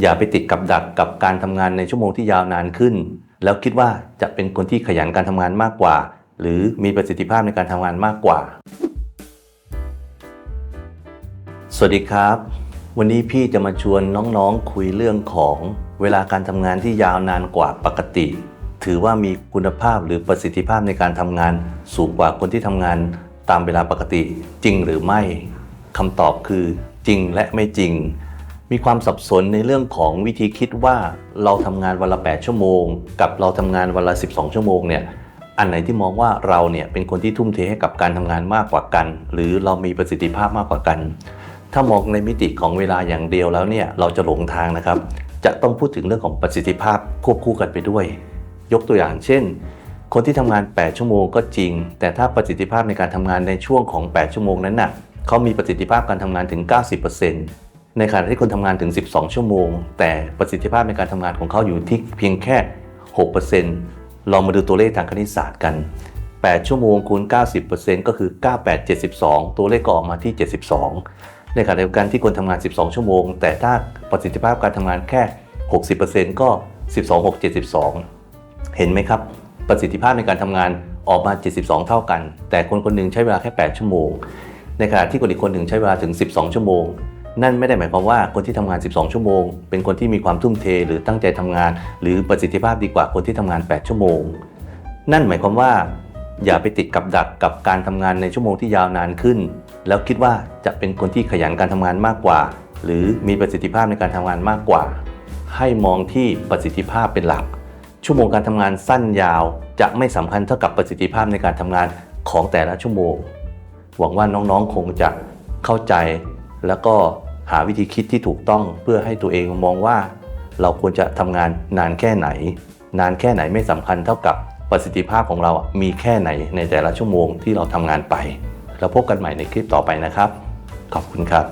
อย่าไปติดกับดักกับการทำงานในชั่วโมงที่ยาวนานขึ้น แล้วคิดว่าจะเป็นคนที่ขยันการทำงานมากกว่า หรือมีประสิทธิภาพในการทำงานมากกว่า สวัสดีครับ วันนี้พี่จะมาชวนน้องๆคุยเรื่องของเวลาการทำงานที่ยาวนานกว่าปกติ ถือว่ามีคุณภาพหรือประสิทธิภาพในการทำงาน สูงกว่าคนที่ทำงานตามเวลาปกติจริงหรือไม่คำตอบคือจริงและไม่จริง มีความสับสนในเรื่องของวิธีคิดว่าเราทำงานวันละ 8 ชั่วโมง กับเราทำงานวันละ 12 ชั่วโมงเนี่ยอันไหนที่มองว่าเราเนี่ยเป็นคนที่ทุ่มเทให้กับการทำงานมากกว่ากัน หรือเรามีประสิทธิภาพมากกว่ากัน ถ้ามองในมิติของเวลาอย่างเดียวแล้วเนี่ยเราจะหลงทางนะครับ จะต้องพูดถึงเรื่องของประสิทธิภาพควบคู่กันไปด้วย ยกตัวอย่างเช่น คนที่ทำงาน 8 ชั่วโมงก็จริง แต่ถ้าประสิทธิภาพในการทำงานในช่วงของ 8 ชั่วโมงนั้นน่ะเขามีประสิทธิภาพการทำงานถึง 90% ในขณะที่คนทำงานถึง 12 ชั่วโมง แต่ประสิทธิภาพในการทำงานของเขาอยู่ที่เพียงแค่ 6%ลองมาดูตัวเลขทางคณิตศาสตร์กัน 8 ชั่วโมงคูณ 90%ก็คือ 98 72 ตัวเลขก็ออกมาที่ 72 ในขณะเดียวกันที่คนทำงาน 12 ชั่วโมง แต่ถ้าประสิทธิภาพการทำงานแค่ 60%ก็ 12 6 72 เห็นไหมครับ ประสิทธิภาพในการทำงานออกมา 72 เท่ากัน แต่คนคนหนึงใช้เวลาแค่ 8 ชั่วโมง ในขณะที่คนอีกคนหนึ่งใช้เวลาถึง 12 ชั่วโมง นั่นไม่ได้หมายความว่าคนที่ทำงาน 12 ชั่วโมง เป็นคนที่มีความทุ่มเทหรือตั้งใจทำงาน หรือประสิทธิภาพดีกว่าคนที่ทำงาน 8 ชั่วโมง นั่นหมายความว่า อย่าไปติดกับดักกับการทำงานในชั่วโมงที่ยาวนานขึ้น แล้วคิดว่าจะเป็นคนที่ขยันการทำงานมากกว่า หรือมีประสิทธิภาพในการทำงานมากกว่า ให้มองที่ประสิทธิภาพเป็นหลัก ชั่วโมงการทำงานสั้นยาว จะไม่สำคัญเท่ากับประสิทธิภาพในการทำงานของแต่ละชั่วโมง หวังว่าน้องๆคงจะเข้าใจแล้วก็ หาวิธีคิดที่ถูกต้องเพื่อให้ตัวเองมองว่า เราควรจะทำงานนานแค่ไหน นานแค่ไหนไม่สำคัญเท่ากับประสิทธิภาพของเรามีแค่ไหนในแต่ละชั่วโมงที่เราทำงานไปแล้วพบกันใหม่ในคลิปต่อไปนะครับ ขอบคุณครับ